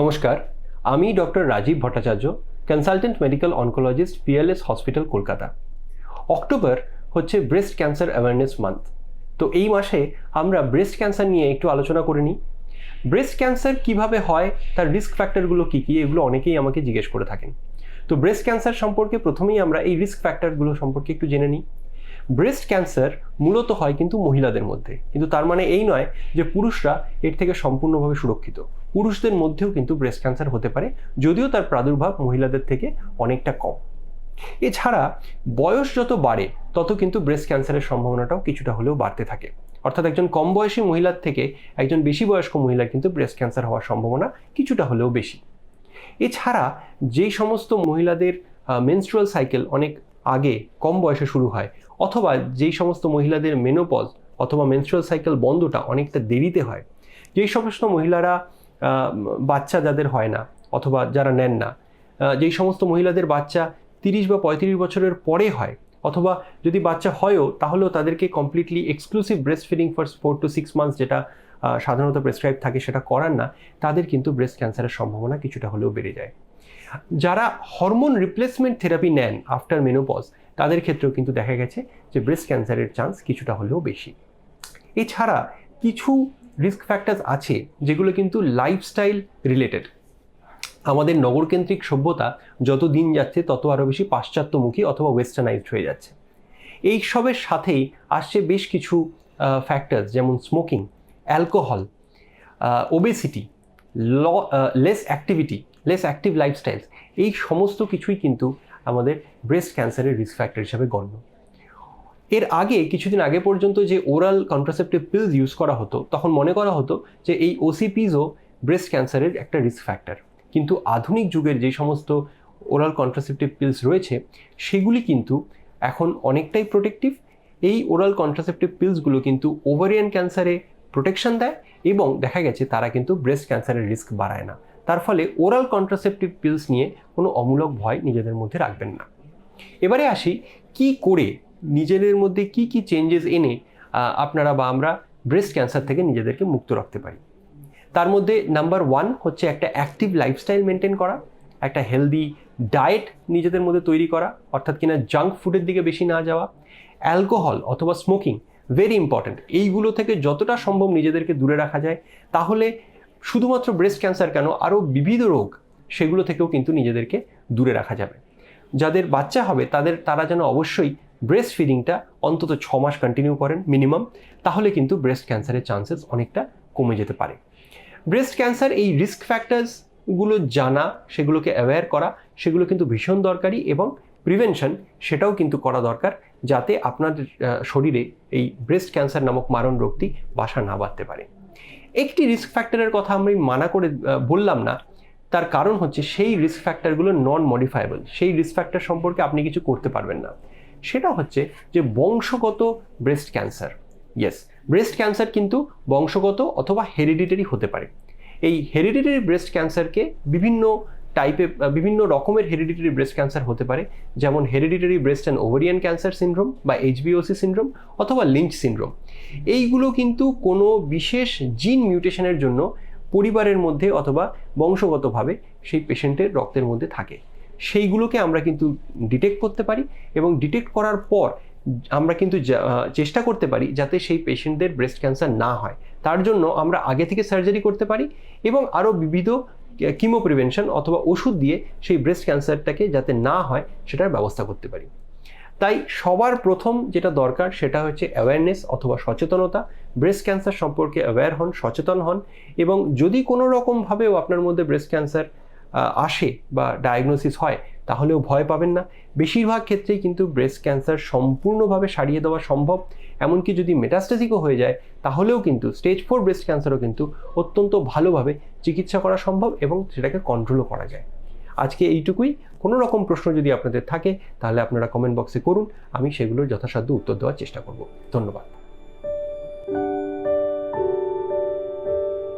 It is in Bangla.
নমস্কার, আমি doctor Rajib Bhattacharya consultant medical oncologist PLS hospital Kolkata. October হচ্ছে ব্রেস্ট ক্যান্সার অ্যাওয়ারনেস মান্থ তো এই মাসে আমরা ব্রেস্ট ক্যান্সার নিয়ে একটু আলোচনা করে নিই। ব্রেস্ট ক্যান্সার কীভাবে হয়, তার রিস্ক ফ্যাক্টরগুলো কী কী, এগুলো অনেকেই আমাকে জিজ্ঞেস করে থাকেন। তো ব্রেস্ট ক্যান্সার সম্পর্কে প্রথমেই আমরা এই রিস্ক ফ্যাক্টরগুলো সম্পর্কে একটু জেনে নিই। ব্রেস্ট ক্যান্সার মূলত হয় কিন্তু মহিলাদের মধ্যে। কিন্তু তার মানে এই নয় যে পুরুষরা এর থেকে সম্পূর্ণভাবে সুরক্ষিত। পুরুষদের মধ্যেও কিন্তু ব্রেস্ট ক্যান্সার হতে পারে, যদিও তার প্রাদুর্ভাব মহিলাদের থেকে অনেকটা কম। এছাড়া বয়স যত বাড়ে, তত কিন্তু ব্রেস্ট ক্যান্সারের সম্ভাবনাটাও কিছুটা হলেও বাড়তে থাকে। অর্থাৎ একজন কম বয়সী মহিলার থেকে একজন বেশি বয়স্ক মহিলার কিন্তু ব্রেস্ট ক্যান্সার হওয়ার সম্ভাবনা কিছুটা হলেও বেশি। এছাড়া যেই সমস্ত মহিলাদের মেনস্ট্রুয়াল সাইকেল অনেক আগে কম বয়সে শুরু হয়, অথবা যেই সমস্ত মহিলাদের মেনোপজ অথবা মেনস্ট্রুয়াল সাইকেল বন্ধটা অনেকটা দেরিতে হয়, যেই সমস্ত মহিলারা বাচ্চা যাদের হয় না অথবা যারা নেন না। যেই সমস্ত মহিলাদের বাচ্চা তিরিশ বা পঁয়ত্রিশ বছরের পরে হয় অথবা যদি বাচ্চা হয়ও, তাহলেও তাদেরকে completely exclusive breast feeding for four to six months যেটা সাধারণত প্রেসক্রাইব থাকে সেটা করার না, তাদের কিন্তু ব্রেস্ট ক্যান্সারের সম্ভাবনা কিছুটা হলেও বেড়ে যায়। যারা হরমোন রিপ্লেসমেন্ট থেরাপি নেন আফটার মেনোপজ তাদের ক্ষেত্রেও কিন্তু দেখা গেছে যে ব্রেস্ট ক্যান্সারের চান্স কিছুটা হলেও বেশি। এছাড়া কিছু রিস্ক ফ্যাক্টরস আছে যেগুলো কিন্তু লাইফস্টাইল রিলেটেড আমাদের নগরকেন্দ্রিক সভ্যতা যত দিন যাচ্ছে তত আরও বেশি পাশ্চাত্যমুখী অথবা ওয়েস্টার্নাইজড হয়ে যাচ্ছে। এই সবের সাথেই আসছে বেশ কিছু ফ্যাক্টরস যেমন স্মোকিং অ্যালকোহল ওবেসিটি ল less activity less active lifestyles এই সমস্ত কিছুই কিন্তু আমাদের ব্রেস্ট ক্যান্সারের রিস্ক ফ্যাক্টর হিসাবে গণ্য। এর আগে, কিছুদিন আগে পর্যন্ত যে ওরাল কন্ট্রাসেপটিভ পিলস ইউজ করা হতো, তখন মনে করা হতো যে এই ওসিপিজও ব্রেস্ট ক্যান্সারের একটা রিস্ক ফ্যাক্টর কিন্তু আধুনিক যুগের যে সমস্ত ওরাল কন্ট্রাসেপটিভ পিলস রয়েছে, সেগুলি কিন্তু এখন অনেকটাই প্রোটেক্টিভ এই ওরাল কন্ট্রাসেপটিভ পিলসগুলো কিন্তু ওভারিয়ান ক্যান্সারে প্রোটেকশন দেয় এবং দেখা গেছে তারা কিন্তু ব্রেস্ট ক্যান্সারের রিস্ক বাড়ায় না। তার ফলে ওরাল কন্ট্রাসেপটিভ পিলস নিয়ে কোনো অমূলক ভয় নিজেদের মধ্যে রাখবেন না। এবারে আসি, কি করে নিজেদের মধ্যে কি কি চেঞ্জেস এনে আপনারা বা আমরা ব্রেস্ট ক্যান্সার থেকে নিজেদেরকে মুক্ত রাখতে পারি? তার মধ্যে নাম্বার ওয়ান হচ্ছে একটা অ্যাক্টিভ লাইফস্টাইল মেনটেন করা, একটা হেলদি ডায়েট নিজেদের মধ্যে তৈরি করা, অর্থাৎ কিনা জাঙ্ক ফুডের দিকে বেশি না যাওয়া অ্যালকোহল অথবা স্মোকিং ভেরি ইম্পর্ট্যান্ট এইগুলো থেকে যতটা সম্ভব নিজেদেরকে দূরে রাখা যায়, তাহলে শুধুমাত্র ব্রেস্ট ক্যান্সার কেন, আরও বিবিধ রোগ সেগুলো থেকেও কিন্তু নিজেদেরকে দূরে রাখা যাবে। যাদের বাচ্চা হবে, তাদের, তারা যেন অবশ্যই ব্রেস্ট ফিডিংটা অন্তত ছ মাস কন্টিনিউ করেন মিনিমাম তাহলে কিন্তু ব্রেস্ট ক্যান্সারের চান্সেস অনেকটা কমে যেতে পারে। ব্রেস্ট ক্যান্সার এই রিস্ক ফ্যাক্টরসগুলো জানা, সেগুলোকে অ্যাওয়্যার করা, সেগুলো কিন্তু ভীষণ দরকারি এবং প্রিভেনশন সেটাও কিন্তু করা দরকার যাতে আপনার শরীরে এই ব্রেস্ট ক্যান্সার নামক মারণ রোগটি বাসা না বাঁধতে পারে। একটি রিস্ক ফ্যাক্টরের কথা আমি মানা করে বললাম না, তার কারণ হচ্ছে সেই রিস্ক ফ্যাক্টরগুলো নন মডিফায়েবল সেই রিস্ক ফ্যাক্টর সম্পর্কে আপনি কিছু করতে পারবেন না। সেটা হচ্ছে যে বংশগত breast cancer yes breast cancer কিন্তু বংশগত অথবা হেরিডিটারি হতে পারে। এই হেরিডিটারি ব্রেস্ট ক্যান্সারকে বিভিন্ন টাইপে বিভিন্ন রকমের হেরিডিটারি ব্রেস্ট ক্যান্সার হতে পারে। যেমন hereditary breast and ovarian cancer syndrome বা এইচবিওসি সিনড্রোম অথবা লিঞ্চ সিনড্রোম এইগুলো কিন্তু কোনো বিশেষ জিন মিউটেশনের জন্য পরিবারের মধ্যে অথবা বংশগতভাবে সেই পেশেন্টের রক্তের মধ্যে থাকে। সেইগুলোকে আমরা কিন্তু ডিটেক্ট করতে পারি এবং ডিটেক্ট করার পর আমরা কিন্তু চেষ্টা করতে পারি যাতে সেই পেশেন্টদের ব্রেস্ট ক্যান্সার না হয়। তার জন্য আমরা আগে থেকে সার্জারি করতে পারি এবং আরও বিবিধ কিমো প্রিভেনশন অথবা ওষুধ দিয়ে সেই ব্রেস্ট ক্যান্সারটাকে যাতে না হয় সেটার ব্যবস্থা করতে পারি। তাই সবার প্রথম যেটা দরকার সেটা হচ্ছে অ্যাওয়ারনেস অথবা সচেতনতা। ব্রেস্ট ক্যান্সার সম্পর্কে অ্যাওয়্যার হন, সচেতন হন এবং যদি কোনো রকমভাবেও আপনার মধ্যে ব্রেস্ট ক্যান্সার আসে বা ডায়াগনোসিস হয়, তাহলেও ভয় পাবেন না। বেশিরভাগ ক্ষেত্রেই কিন্তু ব্রেস্ট ক্যান্সার সম্পূর্ণভাবে সারিয়ে দেওয়া সম্ভব। এমনকি যদি মেটাস্টাসিকও হয়ে যায়, তাহলেও কিন্তু স্টেজ ফোর ব্রেস্ট ক্যান্সারও কিন্তু অত্যন্ত ভালোভাবে চিকিৎসা করা সম্ভব এবং সেটাকে কন্ট্রোলও করা যায়। আজকে এইটুকুই। কোনো রকম প্রশ্ন যদি আপনাদের থাকে, তাহলে আপনারা কমেন্ট বক্সে করুন। আমি সেগুলোর যথাসাধ্য উত্তর দেওয়ার চেষ্টা করব। ধন্যবাদ।